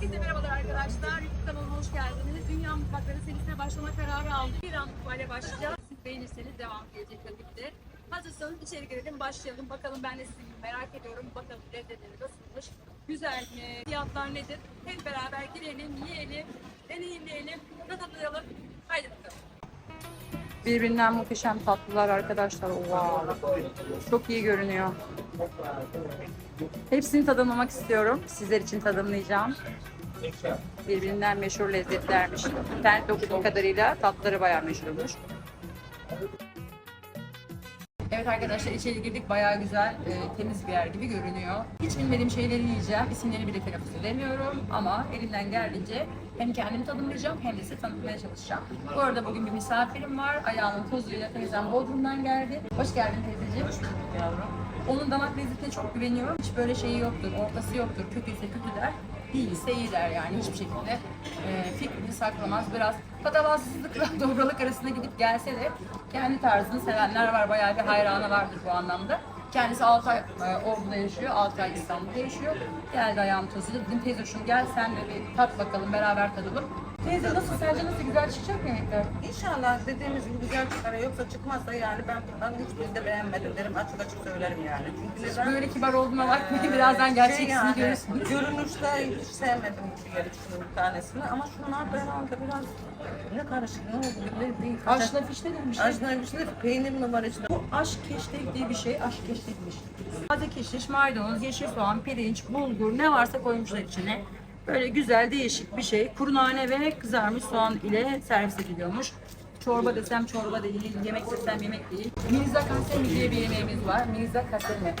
Herkese merhabalar arkadaşlar. YouTube kanalıma hoş geldiniz. Dünya Mutfakları serisine başlama kararı aldım. Bir an mutfağıyla başlayacağız. Siz beğenirseniz devam gelecek tabii de. Hazırsanız içeri girelim, başlayalım. Bakalım ben de sizi merak ediyorum. Bakalım lezzetleri nasılmış, güzel mi, fiyatlar nedir? Hep beraber girelim, yiyelim, deneyimleyelim, tadalım. Haydi bakalım. Birbirinden muhteşem tatlılar arkadaşlar. Wow. Çok iyi görünüyor. Hepsini tadımlamak istiyorum. Sizler için tadımlayacağım. Birbirinden meşhur lezzetlermiş. İnternette okuduğum kadarıyla tatlıları bayağı meşhurmuş. Evet arkadaşlar içeri girdik bayağı güzel, e, temiz bir yer gibi görünüyor. Hiç bilmediğim şeyleri yiyeceğim. İsimlerini bile telaffuz edemiyorum ama elimden geldiğince hem kendimi tadımlayacağım hem de size tanıtmaya çalışacağım. Bu arada bugün bir misafirim var. Ayağının tozuyla teyzem Bodrum'dan geldi. Hoş geldin teyzeciğim. yavrum. Onun damak lezzetine çok güveniyorum. Hiç böyle şeyi yoktur, ortası yoktur. Kötüyse kötü der, değilse iyi der yani. Hiçbir şekilde e, fikrini saklamaz. Biraz patavatsızlıkla doğralık arasında gidip gelse de kendi tarzını sevenler var. Bayağı bir hayranı vardır bu anlamda. Kendisi 6 ay e, Ordu'da yaşıyor, 6 ay İstanbul'da yaşıyor. Geldi ayağım tozuyla. Dedim teyze şunu gel sen de bir tat bakalım, beraber tadalım. Teyze nasıl, sence nasıl güzel çıkacak mı yemekler? İnşallah dediğimiz gibi güzel çıkar. Yoksa çıkmazsa yani ben bundan hiçbirini de beğenmedim derim. Açık açık söylerim yani. Çünkü neden? Böyle kibar olduğuma bakmayın, birazdan gerçek Şey ismini görürsünüz. Görünüşte hiç sevmedim bir yer ikisinin bir tanesini. Ama şunlar herhalde biraz ne karışık ne oldu belli değil. Aşla fişne demiş. Aşkına içinde peynir mi var içinde? Bu aşk keşkek diye bir şey. Aşk keşkekmiş. Taze keşiş, maydanoz, yeşil soğan, pirinç, bulgur ne varsa koymuşlar içine. Böyle güzel değişik bir şey. Kuru nane ve kızarmış soğan ile servis ediliyormuş. Çorba desem çorba değil, yemek desem yemek değil. Mirza kasemi diye bir yemeğimiz var. Mirza kasemi.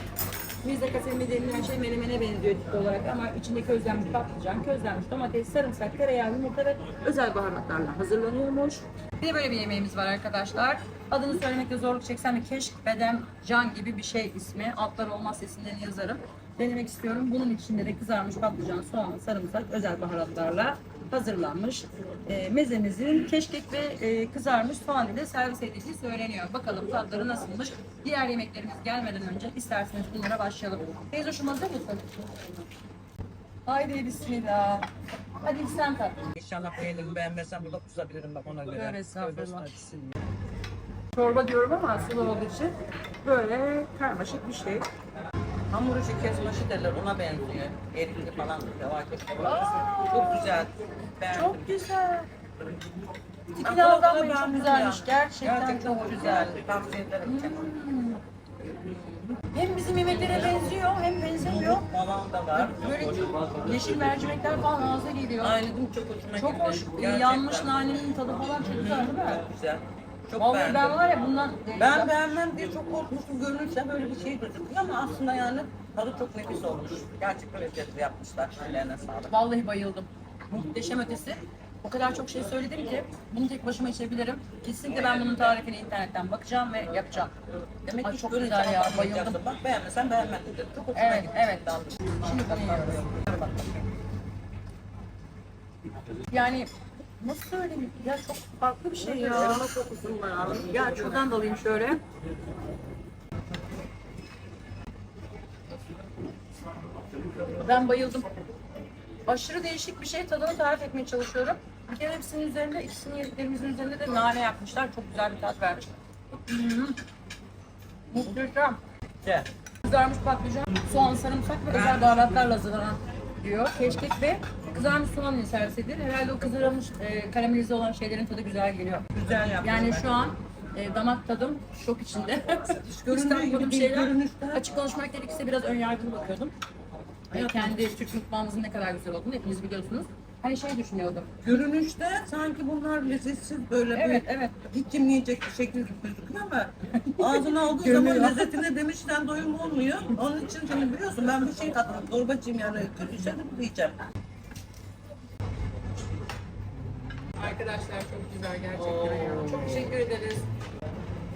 Mirza kasemi denilen şey menemene benziyor tip olarak ama içinde közlenmiş patlıcan, közlenmiş domates, sarımsak, tereyağı, yumurta ve özel baharatlarla hazırlanıyormuş. Bir de böyle bir yemeğimiz var arkadaşlar. Adını söylemekte zorluk çeksem de keşk, bedem, can gibi bir şey ismi. Altları olmaz isimlerini yazarım. Denemek istiyorum. Bunun içinde de kızarmış patlıcan, soğan, sarımsak, özel baharatlarla hazırlanmış. E, mezemizin keşkek ve e, kızarmış soğan ile servis edildiği söyleniyor. Bakalım tatları nasılmış. Diğer yemeklerimiz gelmeden önce isterseniz bunlara başlayalım. Teyze hoşum hazır mısın? Haydi bismillah. Hadi sen tat. İnşallah beğenirim beğenmezsem burada kusabilirim bak ona göre. Tövbe estağfurullah. Çorba diyorum ama sulu olduğu için böyle karmaşık bir şey. Hamur işi kesmesi derler ona benziyor. Erikli falan fevakit falan. Çok güzel. Beğendim. Çok güzel. Bu beri çok güzelmiş. Gerçekten, Gerçekten çok güzel. Tavsiye ederim. Hem bizim yemeklere benziyor hem benzemiyor. Falan da var. Böyle yeşil mercimekler falan ağza geliyor. Mi? Çok hoşuma Çok hoş. Gerçekten. Yanmış nanenin tadı falan çok güzel değil mi? Çok güzel. Çok Vallahi beğendim. ben var ya bundan Ben beğenmem diye çok korkmuştum. Görünürse böyle bir şey gözüküyor ama aslında yani tadı çok nefis olmuş. Gerçekten lezzetli yapmışlar. Ellerine sağlık. Vallahi bayıldım. Muhteşem ötesi. O kadar çok şey söyledim ki bunu tek başıma içebilirim. Kesinlikle ben bunun tarifini internetten bakacağım ve yapacağım. Demek Ay, ki çok güzel ya, bayıldım. Bak beğenmesen beğenmedin dedim. Çok hoşuma Evet, gitti. evet. Şimdi bunu bakayım. Yani nasıl söyleyeyim? Ya çok farklı bir şey ya. Kokusu var. Ya şuradan da alayım şöyle. Ben bayıldım. Aşırı değişik bir şey. Tadını tarif etmeye çalışıyorum. Bir kere hepsinin üzerinde, ikisinin yediklerimizin üzerinde de nane yapmışlar. Çok güzel bir tat vermiş. Hmm. Muhteşem. Gel. Kızarmış patlıcan, soğan, sarımsak ve özel baharatlarla hazırlanan diyor. Keşkek ve kızarmış soğan ile servis edilir. Herhalde o kızarmış, e, karamelize olan şeylerin tadı güzel geliyor. Güzel yaptın. Yani şu an e, damak tadım şok içinde. Gibi şeyler. görünüşte. Açık konuşmak gerekirse biraz ön yargılı bakıyordum. E, kendi Türk mutfağımızın ne kadar güzel olduğunu hepiniz biliyorsunuz. Hani şey düşünüyordum. Görünüşte sanki bunlar lezzetsiz böyle Evet, bir evet. hiç yemeyecek bir şekilde gözüküyor ama ağzına aldığı Görünüyor. zaman lezzetine demişten doyum olmuyor. Onun için şimdi biliyorsun ben bir şey katıldım. Torbacıyım yani kötüyse de bunu yiyeceğim. Arkadaşlar çok güzel gerçekten ya. Çok teşekkür ederiz.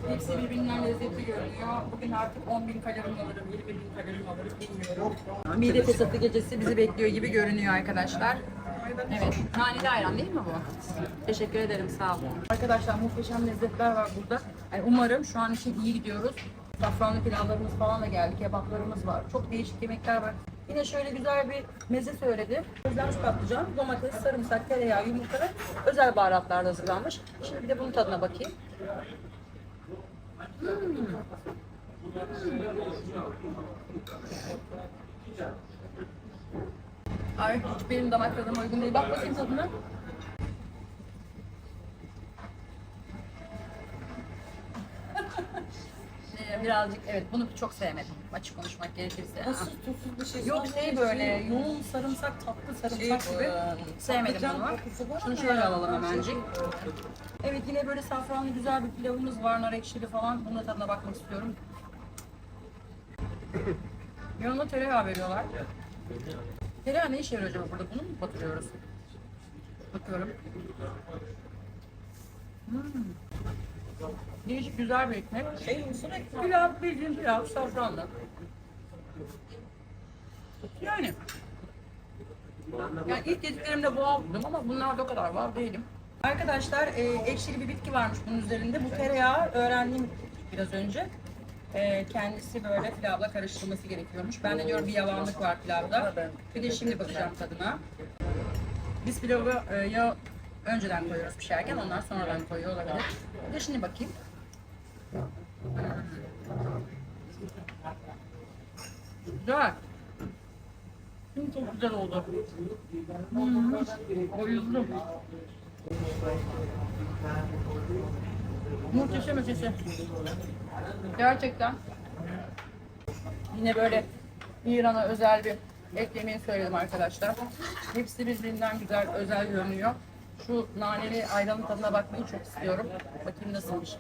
Hepsi birbirinden lezzetli görünüyor. Bugün artık 10 bin kalori mi alırım, 20 bin kalori mi alırım bilmiyorum. Mide fesatı gecesi bizi bekliyor gibi görünüyor arkadaşlar. Evet, naneli ayran değil mi bu? Teşekkür ederim, sağ olun. Arkadaşlar muhteşem lezzetler var burada. Yani umarım şu an için iyi gidiyoruz. Safranlı pilavlarımız falan da geldi, kebaplarımız var. Çok değişik yemekler var. Yine şöyle güzel bir meze söyledi. Közlenmiş patlıcan, domates, sarımsak, tereyağı, yumurta ve özel baharatlarla hazırlanmış. Şimdi bir de bunun tadına bakayım. Hmm. Ay hiç benim damak tadıma uygun değil. Bak bakayım tadına. Ee, Birazcık evet bunu çok sevmedim. Açık konuşmak gerekirse. Nasıl tuzsuz bir şey. Yok şey böyle yoğun sarımsak tatlı sarımsak Şey, gibi sevmedim bunu. Şunu şöyle alalım hemencik. Evet yine böyle safranlı güzel bir pilavımız var nar ekşili falan. Bunun da tadına bakmak istiyorum. Yanına tereyağı veriyorlar. Tereyağı ne işe yarıyor acaba burada? Bunu mu batırıyoruz? Bakıyorum. Hmm. Değişik güzel bir ekmek. Şey ekmeği. Pilav bildiğin pilav safranlı. Yani. Yani ilk yediklerimde wow dedim ama bunlar da o kadar wow değilim. Arkadaşlar e, ekşili bir bitki varmış bunun üzerinde. Bu tereyağı öğrendiğim biraz önce. E, kendisi böyle pilavla karıştırılması gerekiyormuş. Ben de diyorum bir yavanlık var pilavda. Bir de şimdi bakacağım tadına. Biz pilavı e, ya önceden koyuyoruz pişerken onlar sonradan koyuyor olabilir. Bir de şimdi bakayım. Güzel. Çok güzel oldu. Hmm. Bayıldım. Muhteşem ötesi. Gerçekten. Yine böyle İran'a özel bir eklemeyi söyledim arkadaşlar. Hepsi birbirinden güzel, özel görünüyor. Şu naneli ayranın tadına bakmayı çok istiyorum. Bakayım nasılmış.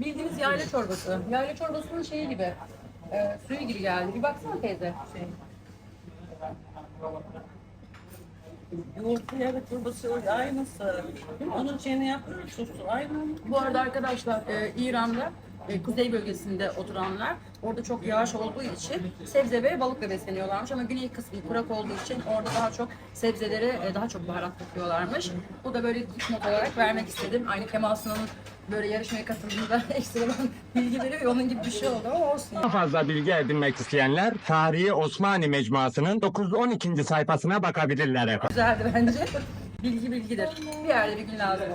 Bildiğiniz yayla çorbası. Yayla çorbasının şeyi gibi, e, suyu gibi geldi. Bir baksana teyze. Şey. Yoğurtlu yağı çorbası aynısı. Onun şeyini yapmıyor sosu aynı. Bu arada arkadaşlar e, İran'da e, kuzey bölgesinde oturanlar orada çok yağış olduğu için sebze ve balıkla besleniyorlarmış ama güney kısmı kurak olduğu için orada daha çok sebzelere e, daha çok baharat katıyorlarmış. Bu da böyle dipnot olarak vermek istedim. Aynı Kemal Sunal'ın böyle yarışmaya katıldığında ekstradan bilgi veriyor ya, onun gibi bir şey oldu ama olsun. Daha fazla bilgi edinmek isteyenler Tarihi Osmanlı Mecmuası'nın 912. sayfasına bakabilirler efendim. Güzeldi bence. Bilgi bilgidir. Bir yerde bir gün lazım.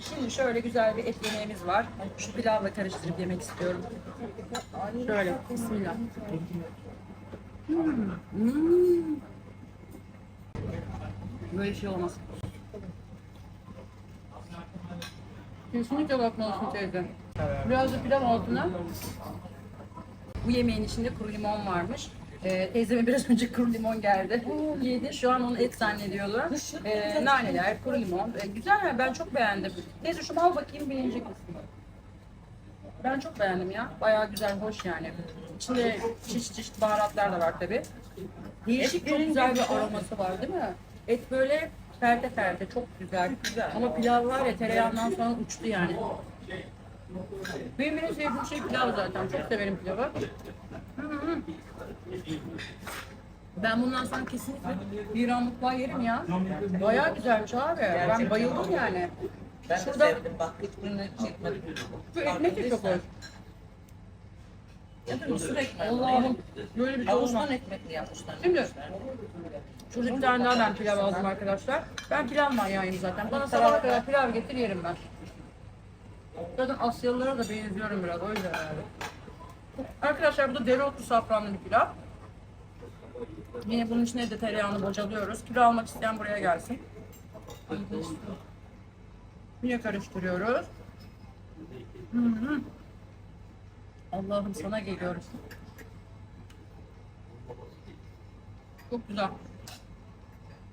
Şimdi şöyle güzel bir et yemeğimiz var. Şu pilavla karıştırıp yemek istiyorum. Şöyle. Bismillah. Hmm. Hmm. Böyle şey olmaz. Kesinlikle bakmalısın teyze. Biraz da pilav altına. Bu yemeğin içinde kuru limon varmış. Ee, teyzeme biraz önce kuru limon geldi. Yedi. Şu an onu et zannediyorlar. Ee, naneler, kuru limon. Ee, güzel yani ben çok beğendim. Teyze şunu al bakayım beğenecek misin? Ben çok beğendim ya. Bayağı güzel, hoş yani. İçinde çeşit çeşit baharatlar da var tabi. Değişik çok güzel bir aroması var değil mi? Et böyle perde perde çok güzel. Güzel. Ama pilav var ya tereyağından sonra uçtu yani. Benim en sevdiğim şey pilav zaten. Çok severim pilavı. Hı hı. Ben bundan sonra kesinlikle İran mutfağı yerim ya. Bayağı güzelmiş abi. Ben bayıldım yani. Ben de Şurada- sevdim bak hiçbirini çekmedim. Şu ekmek de çok hoş. Da mısır ekmeği. Allah'ım böyle bir şey olmaz. Havuzdan ekmekli yapmışlar. Şimdi şurada bir tane daha ben pilav aldım arkadaşlar. Ben pilav manyağıyım zaten. Bana sabaha kadar pilav getir yerim ben. Zaten Asyalılara da benziyorum biraz o yüzden herhalde. Arkadaşlar bu da dereotlu safranlı bir pilav. Yine bunun içine de tereyağını bocalıyoruz. Kilo almak isteyen buraya gelsin. Yine karıştırıyoruz. Hı hı. Allah'ım sana geliyoruz. Çok güzel.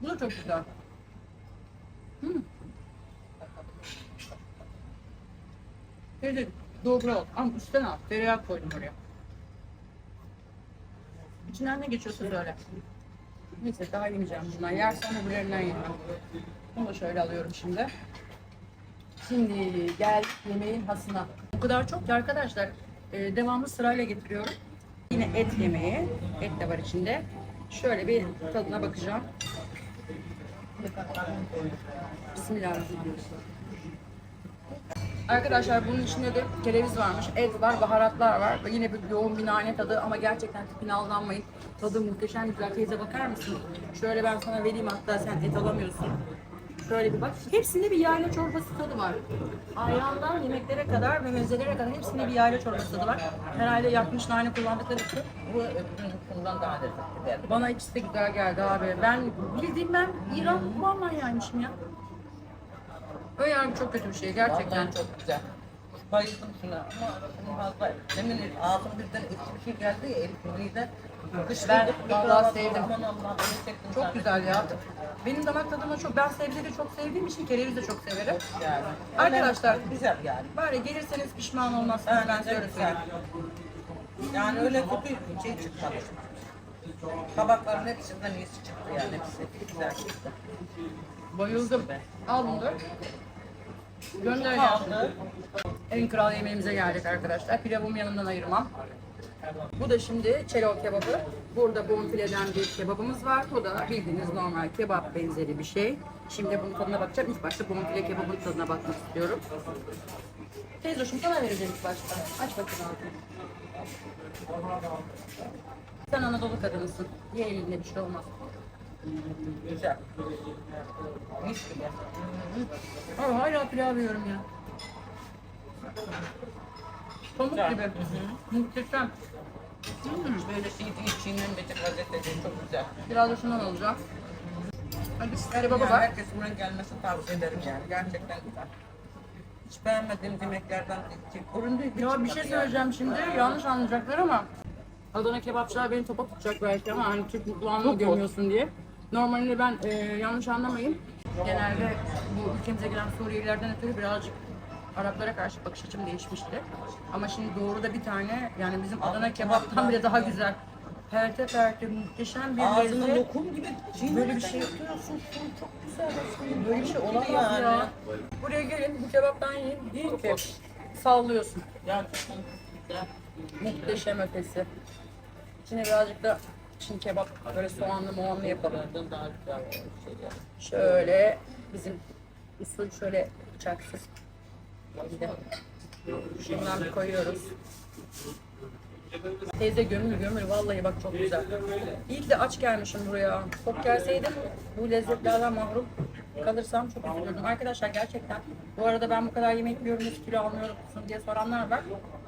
Bu da çok güzel. Hmm. Şöyle dobra ol. Ama üstten al. Tereyağı koydum oraya. İçinden ne geçiyorsa söyle. Neyse daha yemeyeceğim bundan. Yersen öbürlerinden yemem. Bunu da şöyle alıyorum şimdi. Şimdi gel yemeğin hasına. O kadar çok ki arkadaşlar e, devamlı sırayla getiriyorum. Yine et yemeği. Et de var içinde. Şöyle bir tadına bakacağım. Bismillahirrahmanirrahim. Arkadaşlar bunun içinde de kereviz varmış, et var, baharatlar var. Yine bir yoğun bir nane tadı ama gerçekten tipine aldanmayın. Tadı muhteşem güzel. Teyze bakar mısın? Şöyle ben sana vereyim hatta sen et alamıyorsun. Şöyle bir bak. Hepsinde bir yayla çorbası tadı var. Ayrandan yemeklere kadar ve mezelere kadar hepsinde bir yayla çorbası tadı var. Herhalde yakmış nane kullandıkları için Bu öbürünün daha lezzetli bana ikisi de güzel geldi abi. Ben bildiğim ben İran mutfağı manyağıymışım ya. Öyle yani çok kötü bir şey gerçekten. Gerçekten çok güzel. Bayıldım şuna ama şunu fazla. Demin ağzım birden ekşi bir şey geldi ya Nuri'de. Ben vallahi sevdim. Çok güzel ya. Benim damak tadıma çok, ben sebzeleri çok sevdiğim için kereviz de çok severim. Yani. Arkadaşlar Güzel yani. bari gelirseniz pişman olmazsınız ben size öyle söyleyeyim. Yani öyle bir şey çıkmadı. Tabakların hepsinden iyisi çıktı yani hepsi. Güzel çıktı. Bayıldım. Al bunu da. Kaldı. En kral yemeğimize geldik arkadaşlar. Pilavımı yanından ayırmam. Bu da şimdi çelo kebabı. Burada bonfileden bir kebabımız var. Bu da bildiğiniz normal kebap benzeri bir şey. Şimdi bunun tadına bakacağım. İlk başta bonfile kebabın tadına bakmak istiyorum. Teyzoşum sana vereceğim ilk başta. Aç bakayım ağzını. Sen Anadolu kadınısın. Ye elinde bir şey olmaz. Güzel. Mis gibi. Ama hala pilav yiyorum ya. Pamuk gibi. Muhteşem. Böyle şey değil, çiğnenmeyecek vaziyette çok güzel. Biraz da şundan alacağım. Hadi sizlere baba Yani bak. herkesin buraya gelmesini tavsiye ederim yani. Gerçekten güzel. Hiç beğenmediğim yemeklerden değil. Göründüğü gibi Ya bir şey söyleyeceğim şimdi. Yanlış anlayacaklar ama Adana kebapçılar beni topa tutacak belki ama hani Türk mutfağını gömüyorsun diye. Normalde ben e, yanlış anlamayın. Genelde bu ülkemize gelen Suriyelilerden ötürü birazcık Araplara karşı bakış açım değişmişti. Ama şimdi doğruda bir tane yani bizim Adana kebaptan bile daha güzel. Perte perte muhteşem bir Ağzına lezzet. lokum gibi çiğnemeden Böyle bir şey- yapıyorsun. Şunu çok güzel. aslında. Böyle bir şey olamaz Yani. ya. Buraya gelin bu kebaptan yiyin. Yiyin ki sallıyorsun. Muhteşem ötesi. İçine birazcık da Çin kebap böyle soğanlı moğanlı yapalım. Şey. Şöyle bizim usul şöyle bıçaksız. Şundan koyuyoruz. Teyze gömül gömül vallahi bak çok güzel. Ki de aç gelmişim buraya. Tok gelseydim bu lezzetlerden mahrum kalırsam çok üzülürdüm. Arkadaşlar gerçekten bu arada ben bu kadar yemek yiyorum nasıl kilo almıyorum diye soranlar var.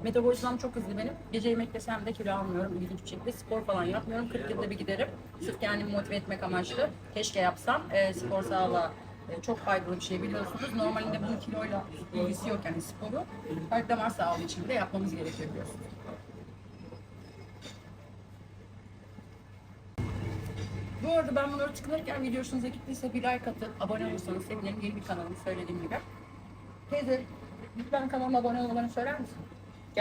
Metabolizmam çok hızlı benim. Gece yemek yesem de kilo almıyorum ilginç bir şekilde. Spor falan yapmıyorum. 40 yılda bir giderim. Sırf kendimi motive etmek amaçlı. Keşke yapsam. Ee, spor sağlığa e, çok faydalı bir şey biliyorsunuz. Normalde bunun kiloyla ilgisi yok yani sporu. Kalp damar sağlığı için bile yapmamız gerekiyor biliyorsunuz. Bu arada ben bunları tıklarken video hoşunuza gittiyse bir like atıp abone olursanız sevinirim. Yeni bir kanalım söylediğim gibi. Teyze lütfen kanalıma abone olmalarını söyler misin?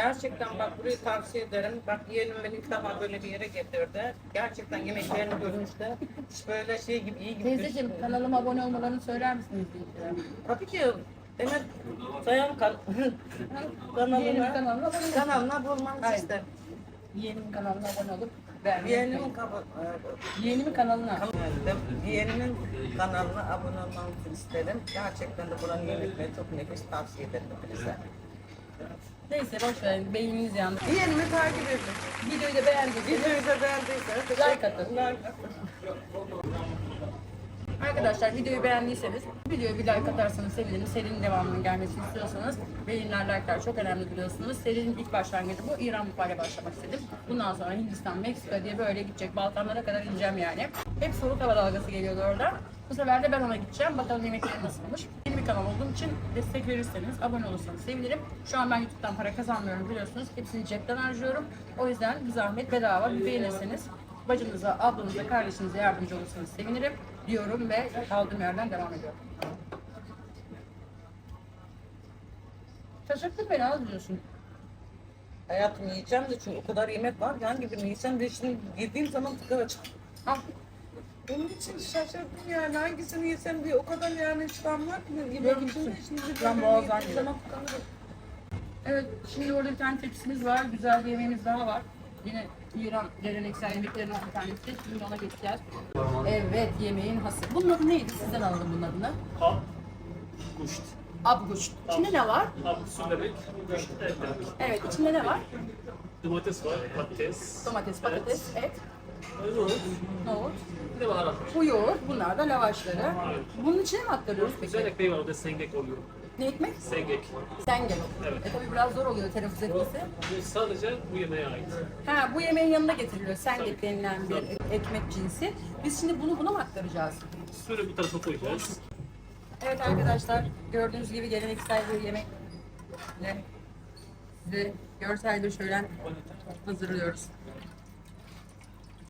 Gerçekten bak burayı tavsiye ederim. Bak yeğenim beni ilk defa böyle bir yere getirdi. Gerçekten yemeklerini görmüştü. Hiç böyle şey gibi iyi gibi. Teyzeciğim kanalıma abone olmalarını söyler misiniz? Tabii ki Demet Sayan kan Yeğenim kanalına kanalına abone olun. kanalına bulmanızı Aynen. isterim. Yeğenimin kanalına abone olup beğenmeyi Yeğenimin unutmayın. kaba- Yeğenimin kanalına. e, Yeğenimin kanalına abone olmanızı isterim. Gerçekten de buranın yemekleri çok nefis tavsiye ederim hepinize. Neyse boş verin beyniniz yandı. Yeğenimi takip edin. Videoyu da beğendiyseniz Videoyu da beğendiyseniz Like atın. Atın. Arkadaşlar videoyu beğendiyseniz videoya bir like atarsanız sevinirim. Serinin devamının gelmesini istiyorsanız beğeniler, like'lar çok önemli biliyorsunuz. Serinin ilk başlangıcı bu. İran mutfağıyla başlamak istedim. Bundan sonra Hindistan, Meksika diye böyle gidecek. Balkanlara kadar ineceğim yani. Hep soğuk hava dalgası geliyordu orada. Bu sefer de ben ona gideceğim. Bakalım yemekleri nasılmış. Bir kanal olduğum için destek verirseniz, abone olursanız sevinirim. Şu an ben YouTube'dan para kazanmıyorum biliyorsunuz. Hepsini cepten harcıyorum. O yüzden bir zahmet bedava bir beğenirseniz bacınıza, ablanıza, kardeşinize yardımcı olursanız sevinirim diyorum ve kaldığım yerden devam ediyorum. Şaşırttın beni az biliyorsun. Hayatım yiyeceğim de çünkü o kadar yemek var hangi birini yiyeceğim de şimdi yediğim zaman tıkanacağım. Al. Onun için şaşırdım yani hangisini yesem diye o kadar yani iştahım var ki yemek Yemek için de şimdi Ben böyle boğazdan yedim. zaman tıkanırım. Evet, şimdi orada bir tane tepsimiz var. Güzel bir yemeğimiz daha var. Yine İran geleneksel yemeklerinden bir tanesi. Şimdi ona geçeceğiz. Evet, yemeğin hası. Bunun adı neydi? Sizden alalım bunun adını. Kuşt. Abguş. İçinde ne var? Abi su demek, güç et demek. Evet, içinde ne var? Domates var, patates, Domates, patates, et, yoğurt, nohut, bir de baharat bu yoğurt, bunlar da lavaşları. Bunun içine mi aktarıyoruz Güzel peki? ekmeği var, o da sengek oluyor. Ne ekmek? Sengek. Sengel. Evet. E tabii biraz zor oluyor telaffuz etmesi. Bu sadece bu yemeğe ait. Ha, bu yemeğin yanında getiriliyor. Sengek denilen bir ekmek cinsi. Biz şimdi bunu buna mı aktaracağız? Suyunu bu tarafa koyacağız. Evet arkadaşlar, gördüğünüz gibi geleneksel bir yemekle size görsel bir şölen hazırlıyoruz.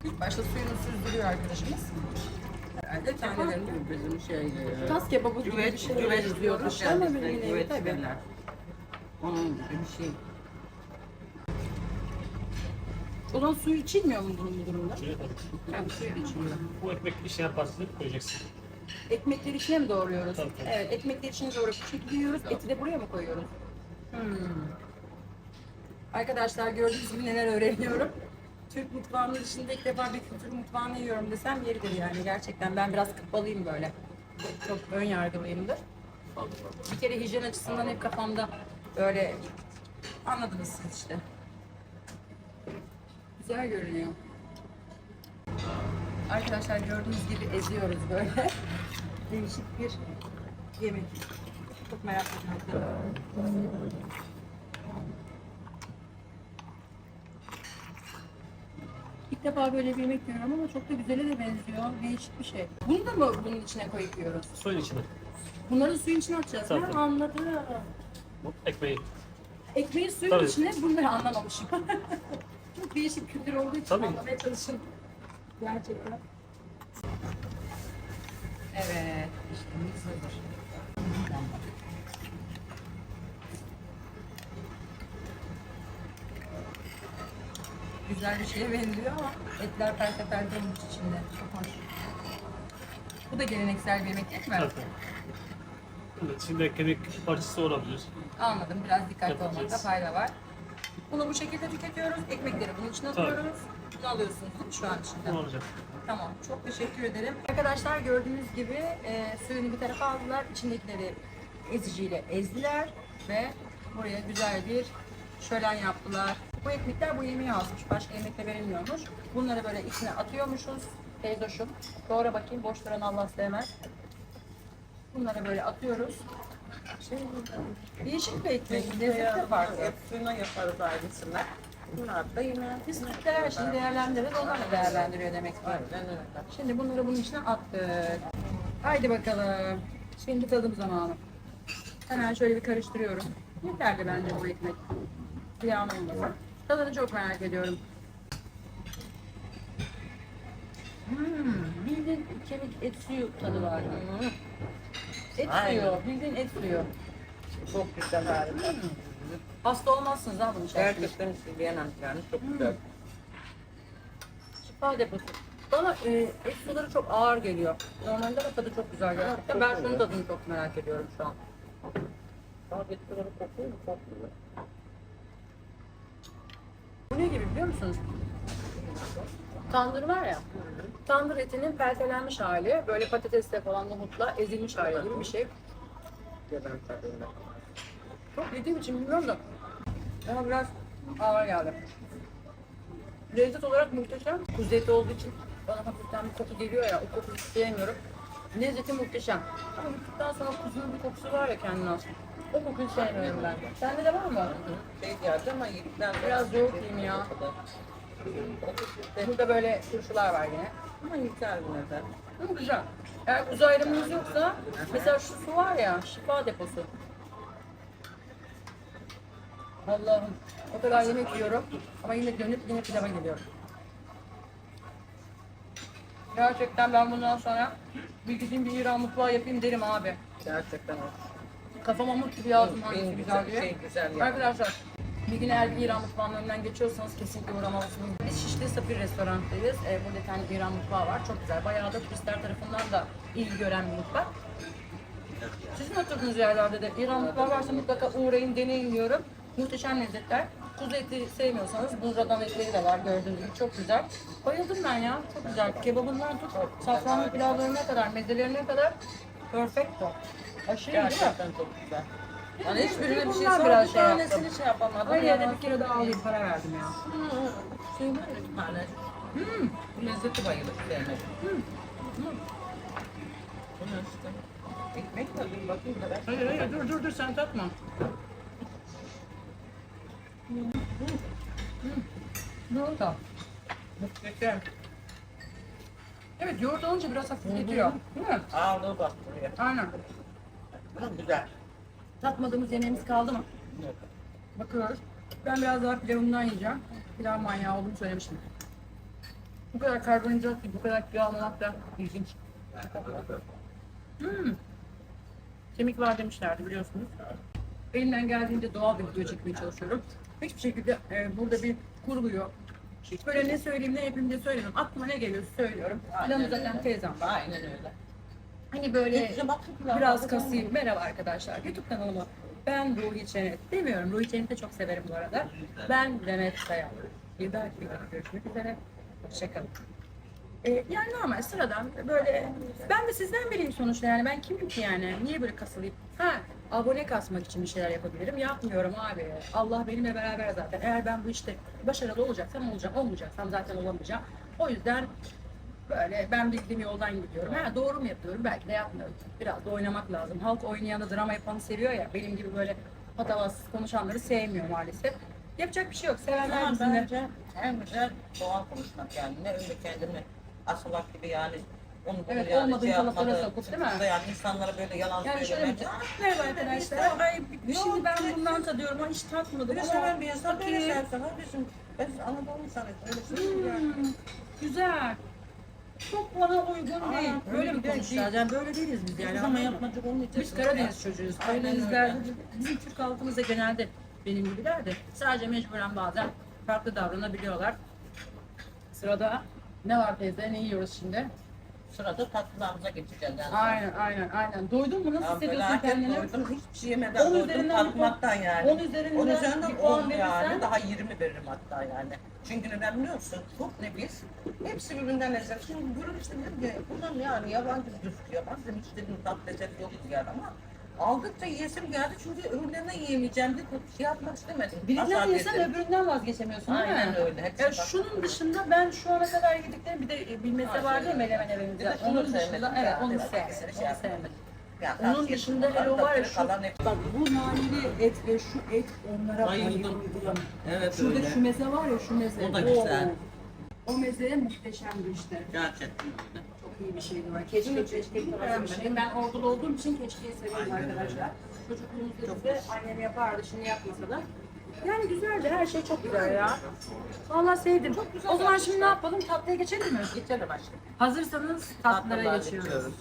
İlk başta suyunu süzdürüyor arkadaşımız. Herhalde tanelerini Bizim şey, tas kebabı gibi bir şey benziyor. İşte ama bir nevi tabii. Onun gibi bir şey. O zaman suyu içilmiyor mu bunun bu durumda? Şöyle tabii. Yani suyu da içilmiyor. Bu ekmek işine parçalayıp koyacaksın. Ekmekleri içine mi doğruyoruz? Tabii, tabii. Evet, ekmekleri içine doğru bu şekilde yiyoruz. Eti de buraya mı koyuyoruz? Hmm. Arkadaşlar gördüğünüz gibi neler öğreniyorum. Türk mutfağının dışında ilk defa bir kültür mutfağını yiyorum desem yeridir yani gerçekten. Ben biraz kapalıyım böyle. Çok ön yargılıyımdır. Bir kere hijyen açısından hep kafamda böyle anladınız siz işte. Güzel görünüyor. Arkadaşlar gördüğünüz gibi eziyoruz böyle. Değişik bir yemek. Çok merak ettim. İlk defa böyle bir yemek yiyorum ama çok da güzele de benziyor. Değişik bir şey. Bunu da mı bunun içine koyup yiyoruz? Suyun içine. Bunları suyun içine atacağız. Tabii. Ha, anladım. Bu ekmeği. Ekmeği suyun Tabii. içine bunları anlamamışım. çok değişik kültür olduğu için Tabii. anlamaya çalışın. Gerçekten. Evet, işlemimiz hazır. Güzel bir şeye benziyor ama etler perte perte olmuş içinde. Çok hoş. Bu da geleneksel bir yemek değil mi? Evet. Evet, şimdi kemik parçası olabilir. Anladım. Biraz dikkatli Yapacağız. olmakta fayda var. Bunu bu şekilde tüketiyoruz. Ekmekleri bunun içine Tabii. atıyoruz. Bunu alıyorsunuz değil mi şu an içinde? Ne olacak? Tamam. Çok teşekkür ederim. Arkadaşlar gördüğünüz gibi e, suyunu bir tarafa aldılar. İçindekileri eziciyle ezdiler ve buraya güzel bir şölen yaptılar. Bu ekmekler bu yemeğe azmış. Başka yemekle verilmiyormuş. Bunları böyle içine atıyormuşuz. Teyzoşum. Doğru bakayım. Boş duran Allah sevmez. Bunları böyle atıyoruz. Şey, değişik bir ekmek. Lezzeti de farklı. Hep suyuna yaparız ailesine. Bunlar da yine. Biz Türkler her şeyi değerlendiririz. Onlar da değerlendiriyor demek ki. Aynen öyle. Şimdi bunları bunun içine attık. Haydi bakalım. Şimdi tadım zamanı. Hemen şöyle bir karıştırıyorum. Yeterli bence bu ekmek. Ziyan olmasın. Tadını çok merak ediyorum. Hmm, bildiğin kemik et suyu tadı var. Et Aynen. suyu, bildiğin et suyu. Çok güzel harika. Hasta olmazsınız ha bunu içerseniz. Gerçekten isteyemem yani çok güzel. Şifa deposu. Bana e, et suları çok ağır geliyor. Normalde de tadı çok güzel gerçekten. çok Ben güzel. şunun tadını çok merak ediyorum şu an. Daha getirileri kokuyor mu? Kokuyor. Biliyor musunuz? Tandır var ya. Tandır etinin peltelenmiş hali. Böyle patatesle falan nohutla ezilmiş hali gibi bir şey. Çok yediğim için bilmiyorum da. Ama biraz ağır geldi. Lezzet olarak muhteşem. Kuzu eti olduğu için bana hafiften bir koku geliyor ya. O kokuyu sevmiyorum. Lezzeti muhteşem. Ama bittikten sonra kuzunun bir kokusu var ya kendine has. O kokuyu sevmiyorum ben. Sende de var mı? Şey geldi ama yedikten sonra... Biraz yoğurt yiyeyim ya. Burada böyle turşular var yine. Ama yine de. Hı, güzel. Eğer kuzu ayrımınız yoksa mesela şu su var ya şifa deposu. Allah'ım o kadar yemek yiyorum ama yine dönüp yine pilava geliyorum. Gerçekten ben bundan sonra bir gideyim bir İran mutfağı yapayım derim abi. Gerçekten o. Kafama mut gibi yazdım hangisi En güzel güzel diye. şey güzel yani. Arkadaşlar bir gün eğer bir İran mutfağının önünden geçiyorsanız kesinlikle uğramalısınız. Biz Şişli Safir restorantdayız. Ee, burada bir tane İran mutfağı var. Çok güzel. Bayağı da turistler tarafından da ilgi gören bir mutfak. Sizin oturduğunuz yerlerde de İran mutfağı varsa mutlaka uğrayın, deneyin diyorum. Muhteşem lezzetler. Kuzu eti sevmiyorsanız buzradan etleri de var gördüğünüz gibi çok güzel. Bayıldım ben ya, çok güzel. Kebabından tut, safranlı pilavlarına kadar, mezelerine kadar Perfecto. Aşırı iyi değil mi? Gerçekten çok güzel. Yani hiçbirine bir şey sor, biraz bir şey tanesini şey yapamadım. Her Yalan bir kere daha alayım para verdim ya. Şey var ya bir tane. Hmm. Lezzeti bayılır sevmedim. Bu ne işte? Ekmek mi? Dur bakayım da ben. Hayır hayır dur dur dur sen tatma. Yoğurt al. Muhteşem. Evet yoğurt alınca biraz hafifletiyor. Değil mi? Ağırlığı bak buraya. Aynen. Çok güzel. Tatmadığımız yemeğimiz kaldı mı? Bakıyoruz. Ben biraz daha pilavından yiyeceğim. Pilav manyağı olduğunu söylemiştim. Bu kadar karbonhidrat, bu kadar kilo almak da ilginç. Hmm. Kemik var demişlerdi biliyorsunuz. Elimden geldiğince doğal bir video çekmeye çalışıyorum. Hiçbir şekilde e, burada bir kurgu yok. Böyle ne söyleyeyim ne yapayım diye söylemiyorum. Aklıma ne geliyorsa söylüyorum. Planı zaten teyzem var. Aynen öyle. Hani böyle biraz kasayım. Merhaba arkadaşlar. YouTube kanalıma ben Ruhi Çenet demiyorum. Ruhi Çenet'i çok severim bu arada. Ben Demet Sayan. Bir dahaki videoda görüşmek üzere. Hoşçakalın. Ee, yani normal sıradan böyle ben de sizden biriyim sonuçta yani ben kimim ki yani niye böyle kasılayım ha abone kasmak için bir şeyler yapabilirim yapmıyorum abi Allah benimle beraber zaten eğer ben bu işte başarılı olacaksam olacağım olmayacaksam zaten olamayacağım o yüzden Böyle ben bildiğim yoldan gidiyorum. Ha doğru mu yapıyorum? Belki de yapmıyorum. Biraz da oynamak lazım. Halk oynayanı, drama yapanı seviyor ya. Benim gibi böyle patavatsız konuşanları sevmiyor maalesef. Yapacak bir şey yok. Sevenler Ama bizimle. bence en güzel doğal konuşmak yani. Ne öyle kendini asılak gibi yani onu bunu Evet, yani olmadığın şey kalıplara yapmadı. sokup, değil mi? Yani insanlara böyle yalan Yani şöyle söylemek. mi? Merhaba arkadaşlar. Ay, şimdi ben bundan tadıyorum ama hiç tatmadım. Bir ama seven bir insan böyle bakayım. sevsen bizim biz Anadolu insanıyız. Öyle şey yani. Hmm, güzel. Çok bana uygun değil. öyle Böyle mi değil. Yani böyle değiliz biz yani. Biz ama yapmacık onun için. Biz Karadeniz çocuğuyuz. Karadenizlerde bizim Türk halkımız da genelde benim gibiler de sadece mecburen bazen farklı davranabiliyorlar. Sırada ne var teyze? Ne yiyoruz şimdi? Sırada tatlılarımıza geçeceğiz yani. Aynen aynen aynen. Doydun mu? Nasıl Ya hissediyorsun felaket kendini? doydum. Hiçbir şey yemeden On doydum üzerinden bir tatmaktan yani. on üzerinden On üzerinden bir 10 verirsen- yani. Daha 20 veririm hatta yani. Çünkü neden biliyor musun? Çok nefis. Hepsi birbirinden lezzetli. Şimdi buyurun işte dedim ki bundan yani yabancı düz yabancı dedim hiç dedim tat lezzeti yok yani ama aldıkça yiyesim geldi çünkü öbürlerine yiyemeyeceğim diye şey yapmak istemedim. Birinden Asla yesen dedim. öbüründen vazgeçemiyorsun değil mi? Aynen öyle. Hepsi Ya bak- şunun dışında ben şu ana kadar yediklerim bir de bilmese Aynen vardı ya öyle. menemen Bir evimizde. de şunu Onun sevmedim dışında ya, evet onu sevmedim. şey Onu yapmadım. sevmedim. Yani Onun tavsiye dışında etmiyorum. hele o var ya şu, kalan hep- bak bu naneli et ve şu et onlara Bayıldım. bayıldım. Evet Şurada öyle. şu meze var ya şu meze. O da güzel. O meze muhteşemdi işte. Gerçekten öyle. Çok iyi bir şeydi var. Keşke keşke Ben, ben ordulu olduğum için keşkeyi seviyorum arkadaşlar. Çocukluğumuzda bize annem yapardı şimdi yapmasa da. Yani güzeldi her şey çok güzel ya. Vallahi sevdim. o zaman şimdi ne yapalım? Tatlıya geçelim mi? Geçelim aşkım. Hazırsanız tatlılara Tatlılar geçiyoruz. geçiyoruz.